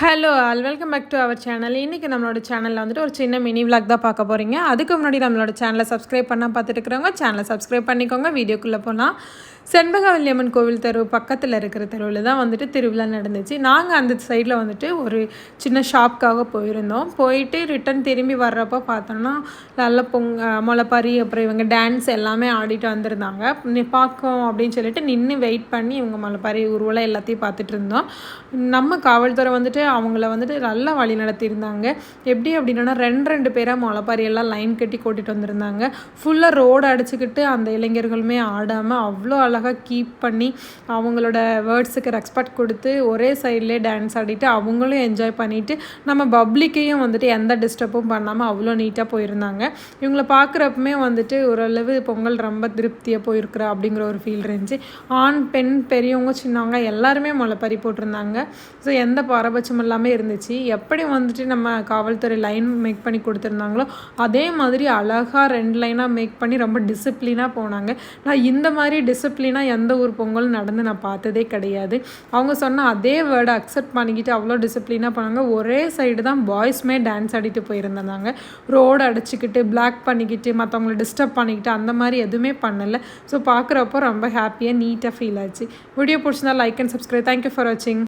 Hello all welcome back to our channel இன்றைக்கி நம்மளோட சேனலில் வந்துட்டு ஒரு சின்ன மினி விளாக் தான் பார்க்க போகிறீங்க அதுக்கு முன்னாடி நம்மளோட சேனலை சப்ஸ்கிரைப் பண்ணால் பார்த்துட்டு இருக்கிறவங்க சேனலை சப்ஸ்கிரைப் பண்ணிக்கோங்க. வீடியோக்குள்ளே போகலாம் செண்பகவல்லியம்மன் கோவில் தெரு பக்கத்தில் இருக்கிற தெருவில் தான் வந்துட்டு திருவிழா நடந்துச்சு. நாங்கள் அந்த சைடில் வந்துட்டு ஒரு சின்ன ஷாப்க்காக போயிருந்தோம். போயிட்டு ரிட்டன் திரும்பி வர்றப்போ பார்த்தோம்னா நல்ல பொங்க முளைப்பாரி அப்புறம் இவங்க டான்ஸ் எல்லாமே ஆடிட்டு வந்திருந்தாங்க. பார்க்கும் அப்படின்னு சொல்லிட்டு நின்று வெயிட் பண்ணி இவங்க முளைப்பாரி ஊர்வலம் எல்லாத்தையும் பார்த்துட்டு இருந்தோம். நம்ம காவல்துறை வந்துட்டு அவங்கள வந்துட்டு நல்லா வழி நடத்தியிருந்தாங்க. எப்படி அப்படின்னா ரெண்டு ரெண்டு பேராக முளைப்பாரி எல்லாம் லைன் கட்டி கூட்டிகிட்டு வந்திருந்தாங்க. ஃபுல்லாக ரோடு அடிச்சுக்கிட்டு அந்த இளைஞர்களுமே ஆடாமல் அவ்வளோ அழகாக கீப் பண்ணி அவங்களோட வேர்ட்ஸுக்கு ரெஸ்பெக்ட் கொடுத்து ஒரே சைட்லேயே டான்ஸ் ஆடிட்டு அவங்களும் என்ஜாய் பண்ணிவிட்டு நம்ம பப்ளிக்கையும் வந்துட்டு எந்த டிஸ்டர்பும் பண்ணாமல் அவ்வளோ நீட்டாக போயிருந்தாங்க. இவங்கள பார்க்குறப்பமே வந்துட்டு ஓரளவு பொங்கல் ரொம்ப திருப்தியாக போயிருக்கிற அப்படிங்கிற ஒரு ஃபீல் இருந்துச்சு. ஆண் பெண் பெரியவங்க சின்னவங்க எல்லாருமே முளைப்பறி போட்டிருந்தாங்க. ஸோ எந்த பாரபட்சம் இல்லாமல் இருந்துச்சு. எப்படி வந்துட்டு நம்ம காவல்துறை லைன் மேக் பண்ணி கொடுத்துருந்தாங்களோ அதே மாதிரி அழகாக ரெண்டு லைனாக மேக் பண்ணி ரொம்ப டிசிப்ளினாக போனாங்க. நான் இந்த மாதிரி டிசிப்ளினாக எந்த ஒரு பொங்கலும் நடந்து நான் பார்த்ததே கிடையாது. அவங்க சொன்ன அதே வேர்டை அக்செப்ட் பண்ணிக்கிட்டு அவ்வளோ டிசிப்ளினாக பண்ணாங்க. ஒரே சைடு தான் பாய்ஸுமே டான்ஸ் ஆடிட்டு போயிருந்தாங்க. ரோடு அடிச்சுக்கிட்டு பிளாக் பண்ணிக்கிட்டு மற்றவங்கள டிஸ்டர்ப் பண்ணிக்கிட்டு அந்த மாதிரி எதுவுமே பண்ணலை. ஸோ பார்க்குறப்போ ரொம்ப ஹாப்பியாக நீட்டாக ஃபீல் ஆச்சு. வீடியோ பிடிச்சிருந்தா like and subscribe thank you for வாட்சிங்